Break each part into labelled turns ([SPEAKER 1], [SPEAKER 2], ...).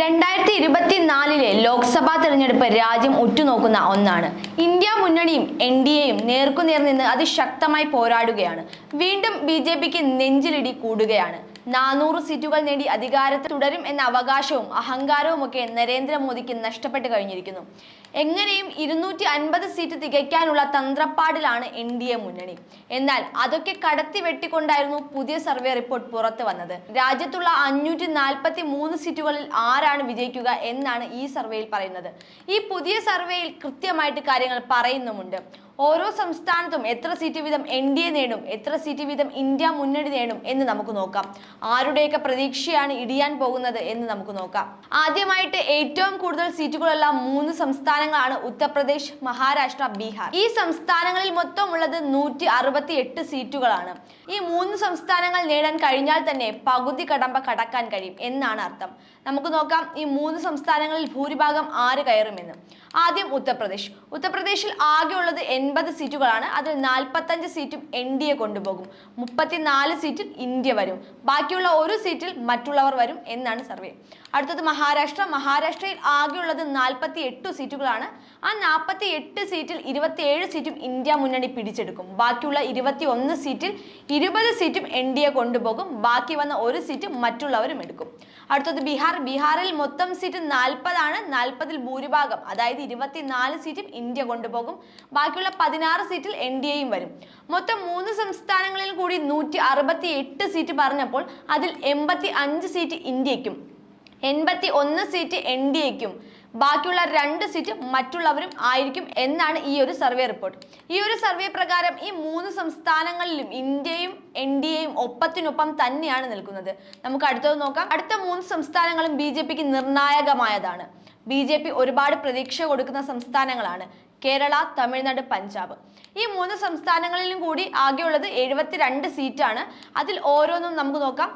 [SPEAKER 1] രണ്ടായിരത്തി ഇരുപത്തിനാലിലെ ലോക്സഭാ തെരഞ്ഞെടുപ്പ് രാജ്യം ഉറ്റുനോക്കുന്ന ഒന്നാണ്. ഇന്ത്യ മുന്നണിയും എൻ ഡി എയും നേർക്കുനേർ നിന്ന് അതിശക്തമായി പോരാടുകയാണ്. വീണ്ടും ബി ജെ പിക്ക് നെഞ്ചിലിടി കൂടുകയാണ്. നാനൂറ് സീറ്റുകൾ നേടി അധികാരത്തിൽ തുടരും എന്ന അവകാശവും അഹങ്കാരവും ഒക്കെ നരേന്ദ്രമോദിക്ക് നഷ്ടപ്പെട്ടു കഴിഞ്ഞിരിക്കുന്നു. എങ്ങനെയും ഇരുന്നൂറ്റി അൻപത് സീറ്റ് തികയ്ക്കാനുള്ള തന്ത്രപ്പാടിലാണ് എൻ ഡി എ മുന്നണി. എന്നാൽ അതൊക്കെ കടത്തി വെട്ടിക്കൊണ്ടായിരുന്നു പുതിയ സർവേ റിപ്പോർട്ട് പുറത്തു വന്നത്. രാജ്യത്തുള്ള അഞ്ഞൂറ്റി നാൽപ്പത്തി മൂന്ന് സീറ്റുകളിൽ ആരാണ് വിജയിക്കുക എന്നാണ് ഈ സർവേയിൽ പറയുന്നത്. ഈ പുതിയ സർവേയിൽ കൃത്യമായിട്ട് കാര്യങ്ങൾ പറയുന്നുമുണ്ട്. ഓരോ സംസ്ഥാനത്തും എത്ര സീറ്റ് വീതം എൻ ഡി എ നേടും എത്ര സീറ്റ് വീതം ഇന്ത്യ മുന്നണി നേടും എന്ന് നമുക്ക് നോക്കാം. ആരുടെയൊക്കെ പ്രതീക്ഷയാണ് ഇടിയാൻ പോകുന്നത് എന്ന് നമുക്ക് നോക്കാം. ആദ്യമായിട്ട് ഏറ്റവും കൂടുതൽ സീറ്റുകളുള്ള മൂന്ന് സംസ്ഥാനങ്ങളാണ് ഉത്തർപ്രദേശ് മഹാരാഷ്ട്ര ബീഹാർ. ഈ സംസ്ഥാനങ്ങളിൽ മൊത്തമുള്ളത് നൂറ്റി അറുപത്തി എട്ട് സീറ്റുകളാണ്. ഈ മൂന്ന് സംസ്ഥാനങ്ങൾ നേടാൻ കഴിഞ്ഞാൽ തന്നെ പകുതി കടമ്പ കടക്കാൻ കഴിയും എന്നാണ് അർത്ഥം. നമുക്ക് നോക്കാം ഈ മൂന്ന് സംസ്ഥാനങ്ങളിൽ ഭൂരിഭാഗം ആര് കയറുമെന്ന്. ആദ്യം ഉത്തർപ്രദേശ്. ഉത്തർപ്രദേശിൽ ആകെ ഉള്ളത് എൺപത് സീറ്റുകളാണ്. അതിൽ നാൽപ്പത്തഞ്ച് സീറ്റും എൻ ഡി എ കൊണ്ടുപോകും. മുപ്പത്തിനാല് സീറ്റിൽ ഇന്ത്യ വരും. ബാക്കിയുള്ള ഒരു സീറ്റിൽ മറ്റുള്ളവർ വരും എന്നാണ് സർവേ. അടുത്തത് മഹാരാഷ്ട്ര. മഹാരാഷ്ട്രയിൽ ആകെയുള്ളത് നാൽപ്പത്തി എട്ട് സീറ്റുകളാണ്. ആ നാൽപ്പത്തി എട്ട് സീറ്റിൽ ഇരുപത്തിയേഴ് സീറ്റും ഇന്ത്യ മുന്നണി പിടിച്ചെടുക്കും. ബാക്കിയുള്ള ഇരുപത്തി ഒന്ന് സീറ്റിൽ ഇരുപത് സീറ്റും എൻ ഡി എ കൊണ്ടുപോകും. ബാക്കി വന്ന ഒരു സീറ്റ് മറ്റുള്ളവരും എടുക്കും. അടുത്തത് ബീഹാർ. ബീഹാറിൽ മൊത്തം സീറ്റ് നാൽപ്പതാണ് നാൽപ്പതിൽ ഭൂരിഭാഗം അതായത് ഇരുപത്തിനാല് സീറ്റും ഇന്ത്യ കൊണ്ടുപോകും. ബാക്കിയുള്ള പതിനാറ് സീറ്റിൽ എൻ ഡി എയും വരും. മൊത്തം മൂന്ന് സംസ്ഥാനങ്ങളിൽ കൂടി നൂറ്റി അറുപത്തി എട്ട് സീറ്റ് പറഞ്ഞപ്പോൾ അതിൽ എൺപത്തി അഞ്ച് സീറ്റ് ഇന്ത്യക്കും എൺപത്തി ഒന്ന് സീറ്റ് എൻ ഡി എക്കും. ബാക്കിയുള്ള രണ്ട് സീറ്റ് മറ്റുള്ളവരും ആയിരിക്കും എന്നാണ് ഈ ഒരു സർവേ റിപ്പോർട്ട്. ഈ ഒരു സർവേ പ്രകാരം ഈ മൂന്ന് സംസ്ഥാനങ്ങളിലും ഇന്ത്യയും എൻ ഡി എയും ഒപ്പത്തിനൊപ്പം തന്നെയാണ് നിൽക്കുന്നത്. നമുക്ക് അടുത്തത് നോക്കാം. അടുത്ത മൂന്ന് സംസ്ഥാനങ്ങളും ബി ജെ പിക്ക് നിർണായകമായതാണ്. ബി ജെ പി ഒരുപാട് പ്രതീക്ഷ കൊടുക്കുന്ന സംസ്ഥാനങ്ങളാണ് കേരള തമിഴ്നാട് പഞ്ചാബ്. ഈ മൂന്ന് സംസ്ഥാനങ്ങളിലും കൂടി ആകെയുള്ളത് എഴുപത്തിരണ്ട് സീറ്റാണ്. അതിൽ ഓരോന്നും നമുക്ക് നോക്കാം.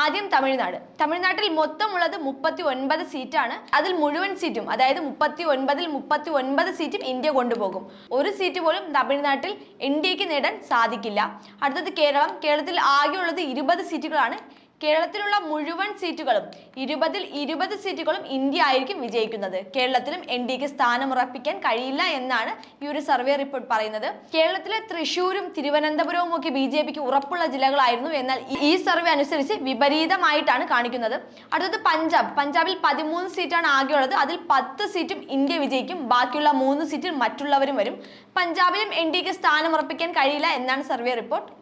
[SPEAKER 1] ആദ്യം തമിഴ്നാട്. തമിഴ്നാട്ടിൽ മൊത്തമുള്ളത് മുപ്പത്തി ഒൻപത് സീറ്റാണ്. അതിൽ മുഴുവൻ സീറ്റും അതായത് മുപ്പത്തി ഒൻപതിൽ മുപ്പത്തി ഒൻപത് സീറ്റും ഇന്ത്യ കൊണ്ടുപോകും. ഒരു സീറ്റ് പോലും തമിഴ്നാട്ടിൽ ഇന്ത്യയ്ക്ക് നേടാൻ സാധിക്കില്ല. അടുത്തത് കേരളം. കേരളത്തിൽ ആകെയുള്ളത് ഇരുപത് സീറ്റുകളാണ് കേരളത്തിലുള്ള മുഴുവൻ സീറ്റുകളും ഇരുപതിൽ ഇരുപത് സീറ്റുകളും ഇന്ത്യ ആയിരിക്കും വിജയിക്കുന്നത്. കേരളത്തിലും എൻ ഡിക്ക് സ്ഥാനമുറപ്പിക്കാൻ കഴിയില്ല എന്നാണ് ഈ ഒരു സർവേ റിപ്പോർട്ട് പറയുന്നത്. കേരളത്തിലെ തൃശൂരും തിരുവനന്തപുരവും ഒക്കെ ബി ജെ പിക്ക് ഉറപ്പുള്ള ജില്ലകളായിരുന്നു എന്നാൽ ഈ- സർവേ അനുസരിച്ച് വിപരീതമായിട്ടാണ് കാണിക്കുന്നത്. അടുത്തത് പഞ്ചാബ്. പഞ്ചാബിൽ പതിമൂന്ന് സീറ്റാണ് ആകെയുള്ളത്. അതിൽ പത്ത് സീറ്റും ഇന്ത്യ വിജയിക്കും. ബാക്കിയുള്ള മൂന്ന് സീറ്റിൽ മറ്റുള്ളവരും വരും. പഞ്ചാബിലും എൻ ഡിക്ക് സ്ഥാനമുറപ്പിക്കാൻ കഴിയില്ല എന്നാണ് സർവേ റിപ്പോർട്ട്.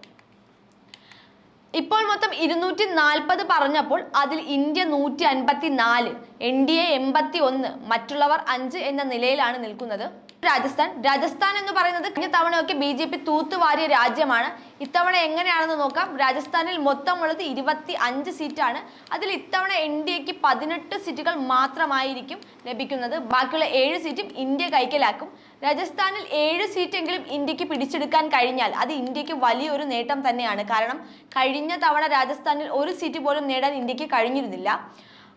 [SPEAKER 1] ഇപ്പോൾ മൊത്തം ഇരുന്നൂറ്റി നാൽപ്പത് പറഞ്ഞപ്പോൾ അതിൽ ഇന്ത്യ നൂറ്റി അൻപത്തി നാല് എൻ ഡി എ എൺപത്തി ഒന്ന് മറ്റുള്ളവർ അഞ്ച് എന്ന നിലയിലാണ് നിൽക്കുന്നത്. രാജസ്ഥാൻ. രാജസ്ഥാൻ എന്ന് പറയുന്നത് കഴിഞ്ഞ തവണയൊക്കെ ബി ജെ പി തൂത്തുവാരിയ രാജ്യമാണ്. ഇത്തവണ എങ്ങനെയാണെന്ന് നോക്കാം. രാജസ്ഥാനിൽ മൊത്തമുള്ളത് ഇരുപത്തി അഞ്ച് സീറ്റാണ്. അതിൽ ഇത്തവണ എൻ ഡി എക്ക് പതിനെട്ട് സീറ്റുകൾ മാത്രമായിരിക്കും ലഭിക്കുന്നത്. ബാക്കിയുള്ള ഏഴ് സീറ്റും ഇന്ത്യ കൈക്കലാക്കും. രാജസ്ഥാനിൽ ഏഴ് സീറ്റെങ്കിലും ഇന്ത്യയ്ക്ക് പിടിച്ചെടുക്കാൻ കഴിഞ്ഞാൽ അത് ഇന്ത്യയ്ക്ക് വലിയൊരു നേട്ടം തന്നെയാണ്. കാരണം കഴിഞ്ഞ തവണ രാജസ്ഥാനിൽ ഒരു സീറ്റ് പോലും നേടാൻ ഇന്ത്യയ്ക്ക് കഴിഞ്ഞിരുന്നില്ല.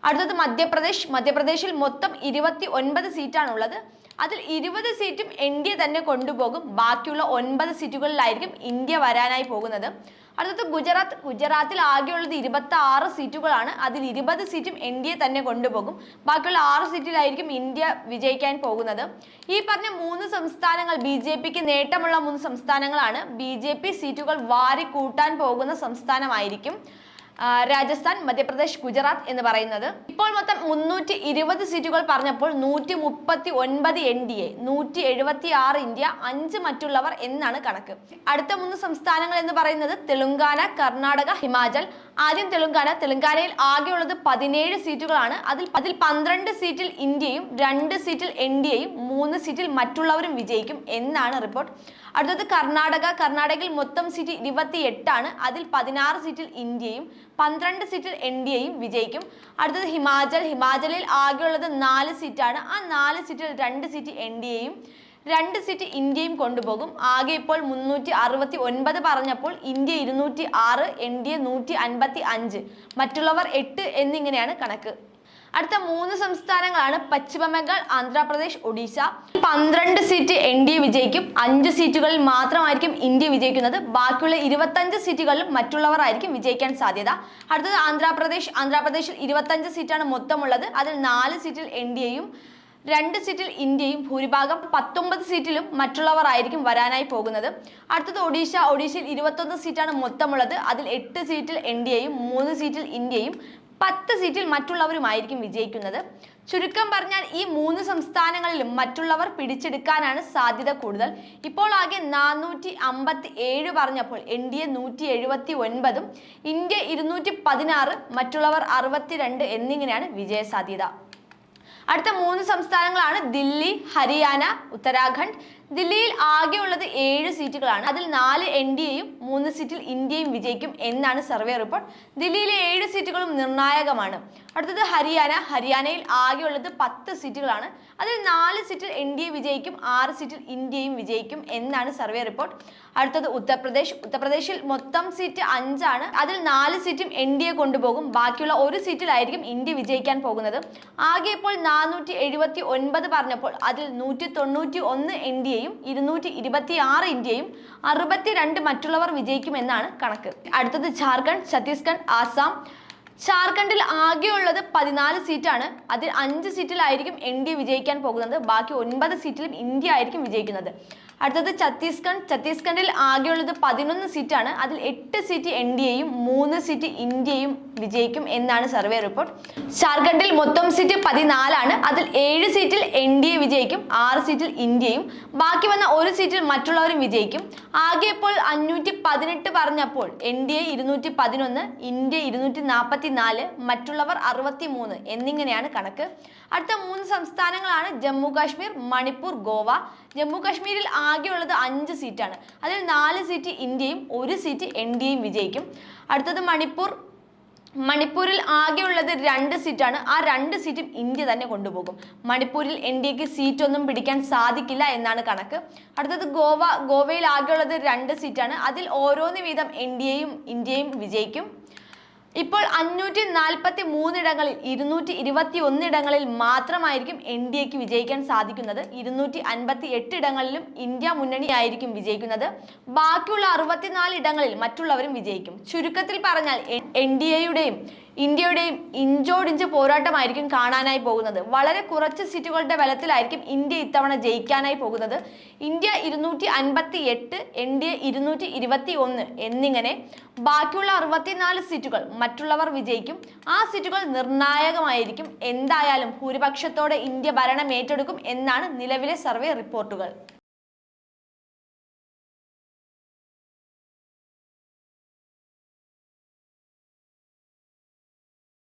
[SPEAKER 1] അടുത്തത് മധ്യപ്രദേശ്. മധ്യപ്രദേശിൽ മൊത്തം ഇരുപത്തി ഒൻപത് സീറ്റാണുള്ളത്. അതിൽ ഇരുപത് സീറ്റും എൻ ഡി എ തന്നെ കൊണ്ടുപോകും. ബാക്കിയുള്ള ഒൻപത് സീറ്റുകളിലായിരിക്കും ഇന്ത്യ വരാനായി പോകുന്നത്. അടുത്തത് ഗുജറാത്ത്. ഗുജറാത്തിൽ ആകെയുള്ളത് ഇരുപത്തി ആറ് സീറ്റുകളാണ്. അതിൽ ഇരുപത് സീറ്റും എൻ ഡി എ തന്നെ കൊണ്ടുപോകും. ബാക്കിയുള്ള ആറ് സീറ്റിലായിരിക്കും ഇന്ത്യ വിജയിക്കാൻ പോകുന്നത്. ഈ പറഞ്ഞ മൂന്ന് സംസ്ഥാനങ്ങൾ ബി ജെ പിക്ക് നേട്ടമുള്ള മൂന്ന് സംസ്ഥാനങ്ങളാണ്. ബി ജെ പി സീറ്റുകൾ വാരി കൂട്ടാൻ പോകുന്ന സംസ്ഥാനമായിരിക്കും. രാജസ്ഥാൻ മധ്യപ്രദേശ് ഗുജറാത്ത് എന്ന് പറയുന്നത്. ഇപ്പോൾ മൊത്തം മുന്നൂറ്റി ഇരുപത് സീറ്റുകൾ പറഞ്ഞപ്പോൾ നൂറ്റി മുപ്പത്തി ഒൻപത് എൻ ഡി എ നൂറ്റി എഴുപത്തി ആറ് ഇന്ത്യ അഞ്ച് മറ്റുള്ളവർ എന്നാണ് കണക്ക്. അടുത്ത മൂന്ന് സംസ്ഥാനങ്ങൾ എന്ന് പറയുന്നത് തെലുങ്കാന കർണാടക ഹിമാചൽ ആദ്യം തെലുങ്കാന. തെലുങ്കാനയിൽ ആകെയുള്ളത് പതിനേഴ് സീറ്റുകളാണ്. അതിൽ അതിൽ പന്ത്രണ്ട് സീറ്റിൽ ഇന്ത്യയും രണ്ട് സീറ്റിൽ എൻ ഡി എയും മൂന്ന് സീറ്റിൽ മറ്റുള്ളവരും വിജയിക്കും എന്നാണ് റിപ്പോർട്ട്. അടുത്തത് കർണാടക. കർണാടകയിൽ മൊത്തം സീറ്റ് ഇരുപത്തി എട്ടാണ് അതിൽ പതിനാറ് സീറ്റിൽ ഇന്ത്യയും പന്ത്രണ്ട് സീറ്റിൽ എൻ ഡി എയും വിജയിക്കും. അടുത്തത് ഹിമാചൽ. ഹിമാചലിൽ ആകെയുള്ളത് നാല് സീറ്റാണ്. ആ നാല് സീറ്റിൽ രണ്ട് സീറ്റ് എൻ ഡി എയും രണ്ട് സീറ്റ് ഇന്ത്യയും കൊണ്ടുപോകും. ആകെ ഇപ്പോൾ മുന്നൂറ്റി അറുപത്തി ഒൻപത് പറഞ്ഞപ്പോൾ ഇന്ത്യ ഇരുന്നൂറ്റി ആറ് എൻ ഡി എ നൂറ്റി അൻപത്തി അഞ്ച് മറ്റുള്ളവർ എട്ട് എന്നിങ്ങനെയാണ് കണക്ക്. അടുത്ത മൂന്ന് സംസ്ഥാനങ്ങളാണ് പശ്ചിമ ബംഗാൾ ആന്ധ്രാപ്രദേശ് ഒഡീഷ. പന്ത്രണ്ട് സീറ്റ് എൻ ഡി എ വിജയിക്കും. അഞ്ച് സീറ്റുകളിൽ മാത്രമായിരിക്കും ഇന്ത്യ വിജയിക്കുന്നത്. ബാക്കിയുള്ള ഇരുപത്തഞ്ച് സീറ്റുകളിലും മറ്റുള്ളവർ ആയിരിക്കും വിജയിക്കാൻ സാധ്യത. അടുത്തത് ആന്ധ്രാപ്രദേശ്. ആന്ധ്രാപ്രദേശിൽ ഇരുപത്തഞ്ച് സീറ്റാണ് മൊത്തമുള്ളത് അതിൽ നാല് സീറ്റിൽ എൻ ഡി എയും രണ്ട് സീറ്റിൽ ഇന്ത്യയും ഭൂരിഭാഗം പത്തൊമ്പത് സീറ്റിലും മറ്റുള്ളവർ ആയിരിക്കും വരാനായി പോകുന്നത്. അടുത്തത് ഒഡീഷ. ഒഡീഷയിൽ ഇരുപത്തൊന്ന് സീറ്റാണ് മൊത്തമുള്ളത്. അതിൽ എട്ട് സീറ്റിൽ എൻ ഡി എയും മൂന്ന് സീറ്റിൽ ഇന്ത്യയും പത്ത് സീറ്റിൽ മറ്റുള്ളവരുമായിരിക്കും വിജയിക്കുന്നത്. ചുരുക്കം പറഞ്ഞാൽ ഈ മൂന്ന് സംസ്ഥാനങ്ങളിലും മറ്റുള്ളവർ പിടിച്ചെടുക്കാനാണ് സാധ്യത കൂടുതൽ. ഇപ്പോൾ ആകെ നാനൂറ്റി അമ്പത്തി ഏഴ് പറഞ്ഞപ്പോൾ എൻ ഡി എ നൂറ്റി എഴുപത്തി ഒൻപതും ഇന്ത്യ ഇരുന്നൂറ്റി പതിനാറ് മറ്റുള്ളവർ അറുപത്തിരണ്ട് എന്നിങ്ങനെയാണ് വിജയസാധ്യത. അടുത്ത മൂന്ന് സംസ്ഥാനങ്ങളാണ് ദില്ലി ഹരിയാന ഉത്തരാഖണ്ഡ് ദില്ലിയിൽ ആകെയുള്ളത് ഏഴ് സീറ്റുകളാണ്. അതിൽ നാല് എൻ ഡി എയും മൂന്ന് സീറ്റിൽ ഇന്ത്യയും വിജയിക്കും എന്നാണ് സർവേ റിപ്പോർട്ട്. ദില്ലിയിലെ ഏഴ് സീറ്റുകളും നിർണായകമാണ്. അടുത്തത് ഹരിയാന. ഹരിയാനയിൽ ആകെയുള്ളത് പത്ത് സീറ്റുകളാണ്. അതിൽ നാല് സീറ്റിൽ എൻ ഡി എ വിജയിക്കും ആറ് സീറ്റിൽ ഇന്ത്യയും വിജയിക്കും എന്നാണ് സർവേ റിപ്പോർട്ട്. അടുത്തത് ഉത്തർപ്രദേശ്. ഉത്തർപ്രദേശിൽ മൊത്തം സീറ്റ് അഞ്ചാണ്. അതിൽ നാല് സീറ്റും എൻ ഡി എ കൊണ്ടുപോകും. ബാക്കിയുള്ള ഒരു സീറ്റിലായിരിക്കും ഇന്ത്യ വിജയിക്കാൻ പോകുന്നത്. ആകെ ഇപ്പോൾ നാനൂറ്റി എഴുപത്തി ഒൻപത് പറഞ്ഞപ്പോൾ അതിൽ നൂറ്റി തൊണ്ണൂറ്റി ഒന്ന് എൻ ഡി എയും ഇരുന്നൂറ്റി ഇരുപത്തി ആറ് ഇന്ത്യയും അറുപത്തിരണ്ട് മറ്റുള്ളവർ വിജയിക്കുമെന്നാണ് കണക്ക്. അടുത്തത് ജാർഖണ്ഡ് ഛത്തീസ്ഗഡ് ആസാം. ജാർഖണ്ഡിൽ ആകെയുള്ളത് പതിനാല് സീറ്റാണ്. അതിൽ അഞ്ച് സീറ്റിലായിരിക്കും എൻ ഡി എ വിജയിക്കാൻ പോകുന്നത്. ബാക്കി ഒൻപത് സീറ്റിലും ഇന്ത്യ ആയിരിക്കും വിജയിക്കുന്നത്. അടുത്തത് ഛത്തീസ്ഗഡ്. ഛത്തീസ്ഗഡിൽ ആകെയുള്ളത് പതിനൊന്ന് സീറ്റാണ്. അതിൽ എട്ട് സീറ്റ് എൻ ഡി എയും മൂന്ന് സീറ്റ് ഇന്ത്യയും വിജയിക്കും എന്നാണ് സർവേ റിപ്പോർട്ട്. ജാർഖണ്ഡിൽ മൊത്തം സീറ്റ് പതിനാലാണ്. അതിൽ ഏഴ് സീറ്റിൽ എൻ ഡി എ വിജയിക്കും ആറ് സീറ്റിൽ ഇന്ത്യയും. ബാക്കി വന്ന ഒരു സീറ്റിൽ മറ്റുള്ളവരും വിജയിക്കും. ആകെ ഇപ്പോൾ അഞ്ഞൂറ്റി പതിനെട്ട് പറഞ്ഞപ്പോൾ എൻ ഡി എ ഇരുന്നൂറ്റി പതിനൊന്ന് ഇന്ത്യ ഇരുന്നൂറ്റി നാൽപ്പത്തി നാല് മറ്റുള്ളവർ അറുപത്തി മൂന്ന് എന്നിങ്ങനെയാണ് കണക്ക്. അടുത്ത മൂന്ന് സംസ്ഥാനങ്ങളാണ് ജമ്മു കാശ്മീർ മണിപ്പൂർ ഗോവ. ജമ്മു കാശ്മീരിൽ ആകെയുള്ളത് അഞ്ച് സീറ്റാണ്. അതിൽ നാല് സീറ്റ് ഇന്ത്യയും ഒരു സീറ്റ് എൻ വിജയിക്കും. അടുത്തത് മണിപ്പൂർ. മണിപ്പൂരിൽ ആകെയുള്ളത് രണ്ട് സീറ്റാണ്. ആ രണ്ട് സീറ്റും ഇന്ത്യ തന്നെ കൊണ്ടുപോകും. മണിപ്പൂരിൽ എൻ ഡി എക്ക് സീറ്റൊന്നും പിടിക്കാൻ സാധിക്കില്ല എന്നാണ് കണക്ക്. അടുത്തത് ഗോവ. ഗോവയിൽ ആകെയുള്ളത് രണ്ട് സീറ്റാണ്. അതിൽ ഓരോന്ന് വീതം എൻ ഡി എയും ഇന്ത്യയും വിജയിക്കും. ഇപ്പോൾ അഞ്ഞൂറ്റി നാൽപ്പത്തി മൂന്നിടങ്ങളിൽ ഇരുന്നൂറ്റി ഇരുപത്തി ഒന്നിടങ്ങളിൽ മാത്രമായിരിക്കും എൻ ഡി എക്ക് വിജയിക്കാൻ സാധിക്കുന്നത്. ഇരുന്നൂറ്റി അൻപത്തി എട്ട് ഇടങ്ങളിലും ഇന്ത്യ മുന്നണിയായിരിക്കും വിജയിക്കുന്നത്. ബാക്കിയുള്ള അറുപത്തിനാല് ഇടങ്ങളിൽ മറ്റുള്ളവരും വിജയിക്കും. ചുരുക്കത്തിൽ പറഞ്ഞാൽ എൻ ഡി എയുടെയും ഇന്ത്യയുടെയും ഇഞ്ചോടിഞ്ച് പോരാട്ടമായിരിക്കും കാണാനായി പോകുന്നത്. വളരെ കുറച്ച് സീറ്റുകളുടെ ബലത്തിലായിരിക്കും ഇന്ത്യ ഇത്തവണ ജയിക്കാനായി പോകുന്നത്. ഇന്ത്യ ഇരുന്നൂറ്റി അൻപത്തി എട്ട് എൻ ഡി എ ഇരുന്നൂറ്റി ഇരുപത്തി ഒന്ന് എന്നിങ്ങനെ ബാക്കിയുള്ള അറുപത്തിനാല് സീറ്റുകൾ മറ്റുള്ളവർ വിജയിക്കും. ആ സീറ്റുകൾ നിർണായകമായിരിക്കും. എന്തായാലും ഭൂരിപക്ഷത്തോടെ ഇന്ത്യ ഭരണം ഏറ്റെടുക്കും എന്നാണ് നിലവിലെ സർവേ റിപ്പോർട്ടുകൾ.